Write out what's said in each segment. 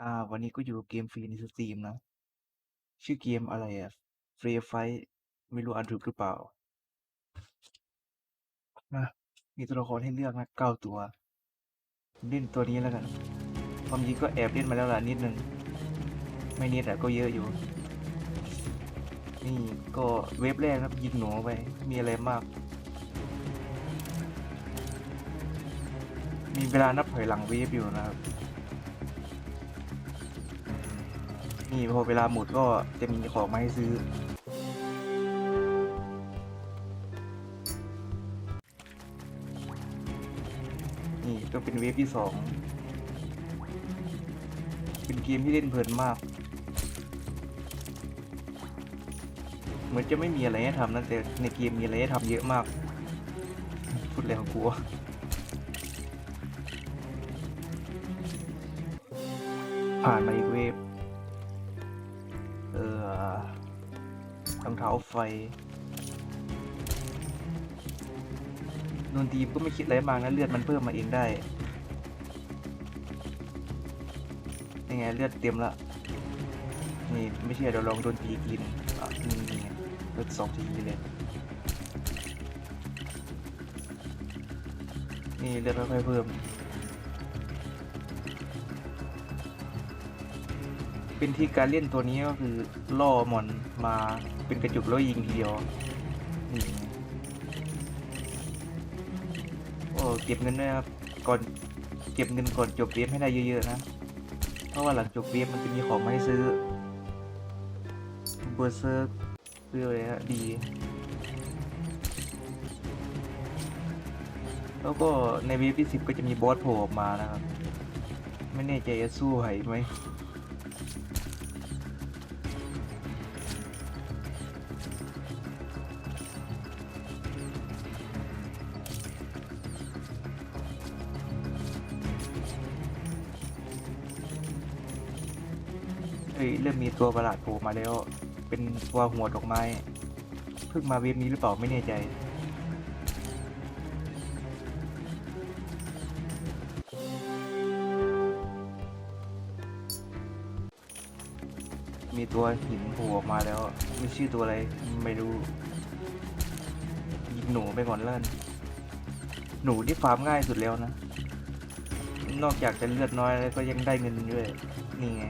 อ่า วันนี้ก็อยู่เกมฟรีในสตรีมนะ ชื่อเกมอะไรอะ Free Fight ไม่รู้อ่านถูกหรือเปล่านะมีตัวละครให้เลือกนะเก้าตัว เล่นตัวนี้แล้วกัน ความจริงก็แอบเล่นมาแล้วล่ะนิดนึง ไม่นิดอะก็เยอะอยู่ นี่ก็เว็บแรกนะยิงหนูไป มีอะไรมาก มีเวลานับถอยหลังเวฟอยู่นะครับ นี่พอเวลาหมดก็จะมีของมาให้ซื้อ นี่ก็เป็นเวฟที่สองเป็นเกมที่เล่นเพลินมาก เหมือนจะไม่มีอะไรให้ทำนะแต่ในเกมมีอะไรให้ทำเยอะมาก พูดแล้วกลัวผ่านมาอีกเวฟ รองเท้าไฟดนตรีก็ไม่คิดอะไรมากนะเลือดมันเพิ่มมาเองได้ยังไงเลือดเต็มละนี่ไม่เชื่อเดี๋ยวลองโดนตีกินอะนี่ไงเลือดสองทีเลยนี่เลือดค่อยๆเพิ่ม เป็นที่การเล่นตัวนี้ก็คือล่อมอนมาเป็นกระจุกแล้วยิงทีเดียวนี่โอ้เก็บเงินด้วยครับก่อนเก็บเงินก่อนจบเวฟให้ได้เยอะๆนะ เพราะว่าหลังจบเวฟมันจะมีของมาให้ซื้อเบอร์เซอร์ซื้ออะไรฮะดี แล้วก็ในเวฟที่สิบก็จะมีบอสโผล่ออกมานะครับ ไม่แน่ใจจะสู้ไหวไหม มีตัวประหลาดโผล่มาแล้ว เป็นตัวหัวดอกไม้ เพิ่งมาเว็บนี้หรือเปล่าไม่แน่ใจ มีตัวหินโผล่ออกมาแล้วมีชื่อตัวอะไรไม่รู้ยิงหนูไปก่อนแล้วกันหนูที่ฟาร์มง่ายสุดแล้วนะ นอกจากจะเลือดน้อยแล้วก็ยังได้เงินด้วย นี่ไง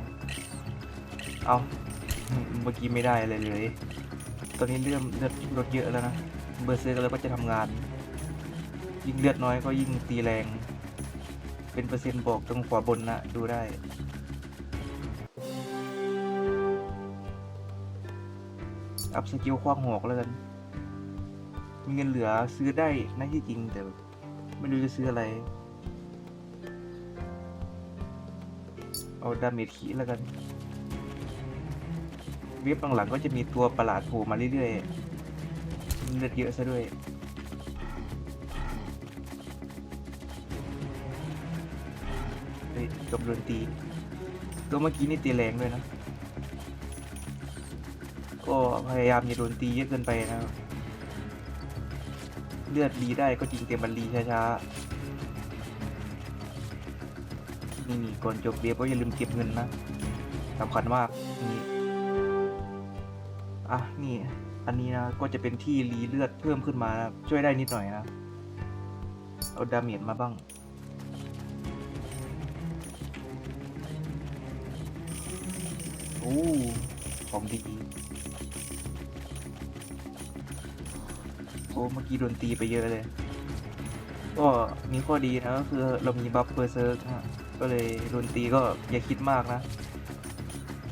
เอาเมื่อกี้ไม่ได้อะไรเลย ตอนนี้เลือมเลือดลดเยอะแล้วนะ เบอร์เซอร์ก็แล้วก็จะทำงาน ยิ่งเลือดน้อยก็ยิ่งตีแรง เป็นเปอร์เซ็นต์บอกตรงขวาบนนะ ดูได้อัพสกิลคว้างหอกแล้วกันมีเงินเหลือซื้อได้นะที่จริงแต่ไม่รู้จะซื้ออะไร เอาดาเมจขีแล้วกัน ว็บหลังๆก็จะมีตัวประหลาดโผล่มาเรื่อยๆเลือดเยอะซะด้วยเฮ้ยจบโดนตีตัวเมื่อกี้นี่ตีแรงด้วยนะ ก็พยายามอย่าโดนตีเยอะเกินไปนะเลือดรีได้ก็จริงแต่มันรีช้าๆนี่นี่ก่อนจบเบียก็อย่าลืมเก็บเงินนะสำคัญมากนี่ อะนี่อันนี้นะก็จะเป็นที่รีเลือดเพิ่มขึ้นมานะช่วยได้นิดหน่อยนะเอาดาเมจมาบ้างโอ้ของดีโอ้เมื่อกี้โดนตีไปเยอะเลย ก็มีข้อดีนะก็คือเรามีบัฟเปอร์เซิร์กนะก็เลยโดนตีก็อย่าคิดมากนะ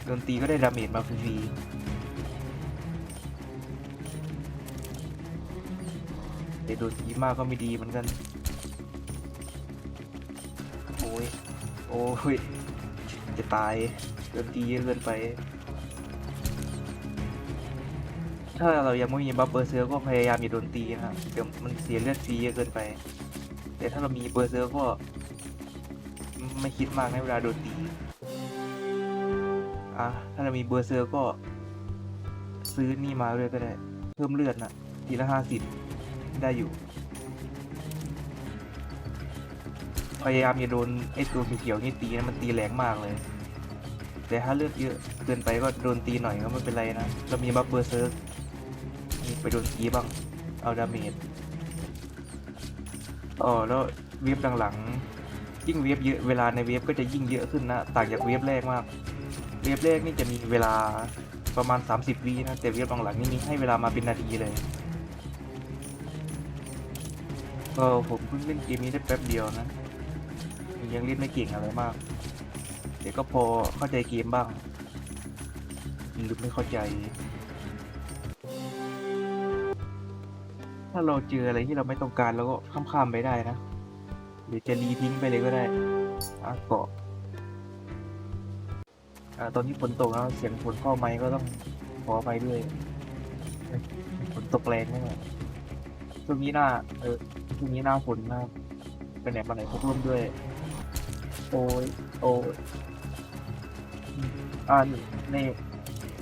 โดนตีก็ได้ดาเมจมาฟรีๆ แต่โดนตีมากก็ไม่ดีเหมือนกัน โอ้ย โอ้ย จะตายโดนตีเยอะเกินไป ถ้าเรายังไม่มีบัฟเบอร์เซอร์ก็พยายามอย่าโดนตีนะเดี๋ยวมันเสียเลือดฟรีเยอะเกินไป แต่ถ้าเรามีเบอร์เซอร์ก็ ไม่คิดมากในเวลาโดนตีอะถ้าเรามีเบอร์เซอร์ก็ ซื้อนี่มาด้วยก็ได้ เพิ่มเลือดนะทีละห้าสิบ ได้อยู่ พยายามอย่าโดนไอ้ตัวเขียวๆนี่ตีนะมันตีแรงมากเลย แต่ถ้าเลือดเยอะเกินไปก็โดนตีหน่อยก็ไม่เป็นไรนะ เรามีบัฟเบอร์เซิร์กนี่ไปโดนกีบ้าง เอาดาเมจอ๋อแล้วเวฟหลังๆยิ่งเวฟเยอะเวลาในเวฟก็จะยิ่งเยอะขึ้นนะ ต่างจากเวฟแรกมาก เวฟแรกนี่จะมีเวลาประมาณ 30วินะ แต่เวฟหลังๆนี่มีให้เวลามาเป็นนาทีเลย ก็ผมเพิ่งเล่นเกมนี้ได้แป๊บเดียวนะยังเล่นไม่เก่งอะไรมาก เดี๋ยวก็พอเข้าใจเกมบ้างหรือไม่เข้าใจ ถ้าเราเจออะไรที่เราไม่ต้องการเราก็ข้ามๆไปได้นะหรือจะรีทิ้งไปเลยก็ได้อะเกาะอ่าตอนนี้ฝนตกแล้วเสียงฝนเข้าไมค์ก็ต้องขอไปด้วยเอ้ยฝนตกแรงมาก ช่วงนี้หน้า เออช่วงนี้หน้าฝนมากไปไหนมาไหนพกร่มด้วย โอ้ยโอ้ยอ่าใน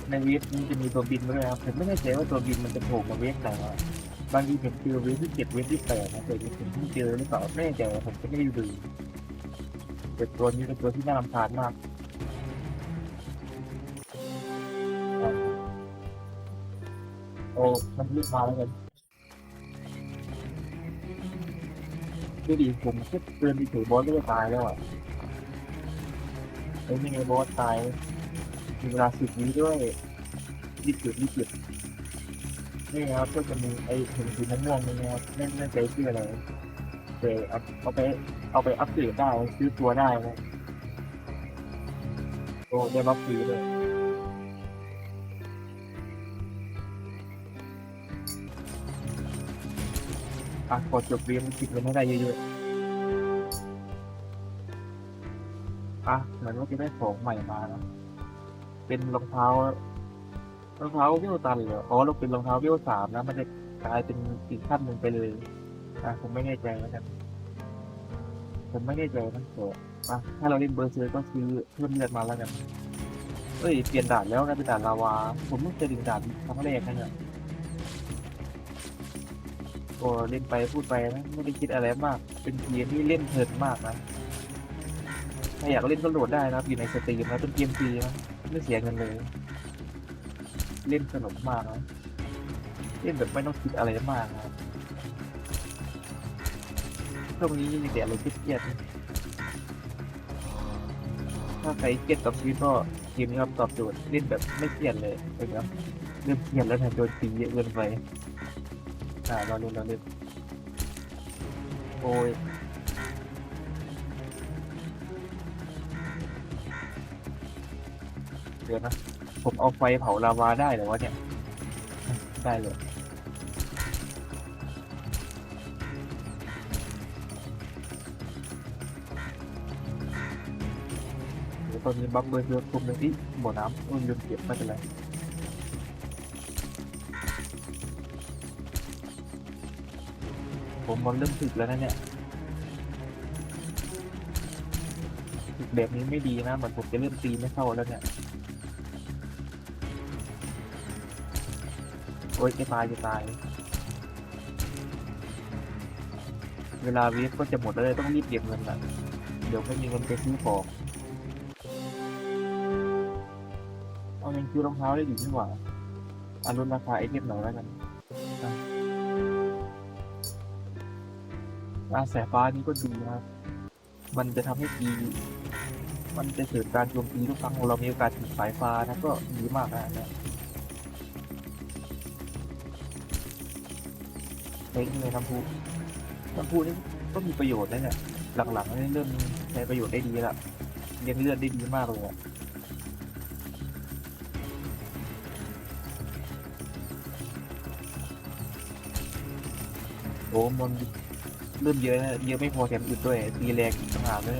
ในเวฟนี้จะมีตัวบินด้วยครับผมไม่แน่ใจว่าตัวบินมันจะโผล่มาเวฟไหนวะบางทีผมเจอเวฟที่เจ็ดเวฟที่แปดนะแต่ผมเพิ่งเจอหรือเปล่าไม่แน่ใจผมก็ไม่ได้ดูแต่ตัวนี้เป็นตัวที่น่ารำคาญมากโอ้มันรีบมาแล้วกัน ดูดิผมแค่เดินไปถือบอสก็จะตายแล้วอะเอ้ยนี่ไงบอสตายมีเวลาสิบวิด้วยรีบจุดรีบจุดนี่ครับก็จะมีไอ้ถุงสีม่วงนี่นะครับไม่ไม่ใจชื่ออะไรแต่เอาเอาไปเอาไปอัพเกรดได้ซื้อตัวได้นะโอ้ได้บัฟฟรีเลย อะกดจบเรียนคิดเลยไม่ได้เยอะๆอะเหมือนว่าจะได้ของใหม่มานะเป็นรองเท้ารองเท้าวิวตันเหรออ๋อเราเป็นรองเท้าวิวสามนะ มันจะกลายเป็นอีกขั้นหนึ่งไปเลยอะผมไม่แน่ใจแล้วกันผมไม่แน่ใจนะเดี๋ยวอะถ้าเราเล่นเบอร์เซอร์ก็ซื้อเพิ่มเลือดมาแล้วกันเอ้ยเปลี่ยนด่านแล้วนะเป็นด่านลาวา ผมเพิ่งเจอด่านครั้งแรกนะเนี่ย โอ้เล่นไปพูดไปนะไม่ได้คิดอะไรมาก เป็นเกมที่เล่นเพลินมากนะ ถ้าอยากเล่นก็โหลดได้นะครับ อยู่ในสตรีมนะเป็นเกมฟรีนะไม่เสียเงินเลย เล่นสนุกมากนะเล่นแบบไม่ต้องคิดอะไรมากนะช่วงนี้ยังแต่อะไรเครียดถ้าใครเครียดกับชีวิตก็เกมนี้ครับตอบโจทย์เล่นแบบไม่เครียดเลยนะครับเริ่มเครียดแล้วนะโดนตีเยอะเกินไป อ่าราเล่นราเล่นโอ้ยเดี๋ยวนะ ผมเอาไฟเผาลาวาได้เหรอวะเนี่ย ได้เลยเดี๋ยวตอนนี้บัฟเบอร์เยอะคุมหนึ่งที่บ่อน้ำอุ้ยลืมเก็บไม่เป็นไร ผมมันเริ่มถึกแล้วนะเนี่ยถึกแบบนี้ไม่ดีนะเหมือนผมจะเริ่มตีไม่เข้าแล้วเนี่ย โอ๊ยจะตายจะตาย เวลาเวฟก็จะหมดแล้วเลยต้องรีบเก็บเงินละเดี๋ยวไม่มีเงินไปซื้อของเอายังซื้อรองเท้าได้อยู่นี่หว่าอันลดราคาไอเทมหน่อยแล้วกัน อาแสฟ้านี่ก็ดีนะครับ มันจะทำให้ตีมันจะเกิดการโจมตีทุกครั้งเรามีโอกาสติดสายฟ้านะก็ดีมากนะเนี่ยเฮ้ยเลยน้ำพุน้ำพุนี่ก็มีประโยชน์นะเนี่ย หลังๆนี่เริ่มใช้ประโยชน์ได้ดีละเลี้ยงเลือดได้ดีมากเลยอะโอ้มัน เริ่มเยอะเยอะไม่พอแถมอึดด้วยตีแรงอีกต่างหากด้วย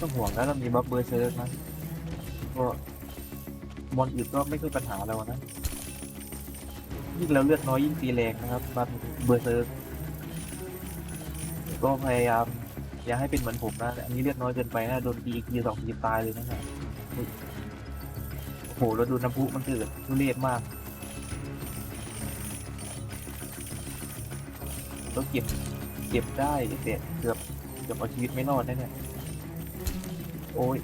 ต้องห่วงนะเรามีบัฟเบอร์เซิร์ฟนะก็มอนอึดก็ไม่ใช่ปัญหาเรานะยิ่งเราเลือดน้อยยิ่งตีแรงนะครับบัฟเบอร์เซิร์ฟก็พยายาม อย่าให้เป็นเหมือนผมนะอันนี้เลือดน้อยเกินไปนะโดนตีกทีสองทีตายเลยนะฮะโอ้โหแล้วดูน้ำพุมันเกิดทุเรศมาก ต้องเก็บ เก็บได้เด็ดเกือบ เกือบเอาชีวิตไม่รอดนะเนี่ย โอ้ย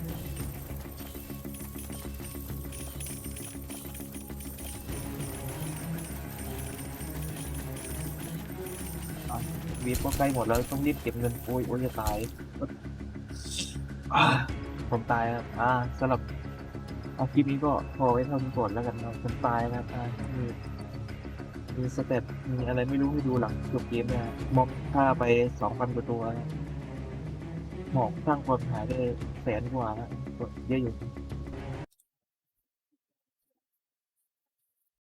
วีก็ใกล้หมดแล้วต้องรีบเก็บเงินโอ้ยโอ้ยจะตายผมตายครับอ่าสำหรับคลิปนี้ก็พอไว้เท่านี้ก่อนแล้วกันครับผมตายแล้วครับอ่ มีสเต็ปมีอะไรไม่รู้ให้ดูหลังจบเกมนะม็อบฆ่าไปสองพันกว่าตัว หมอกสร้างความหายได้แสนกว่าแล้วเยอะอยู่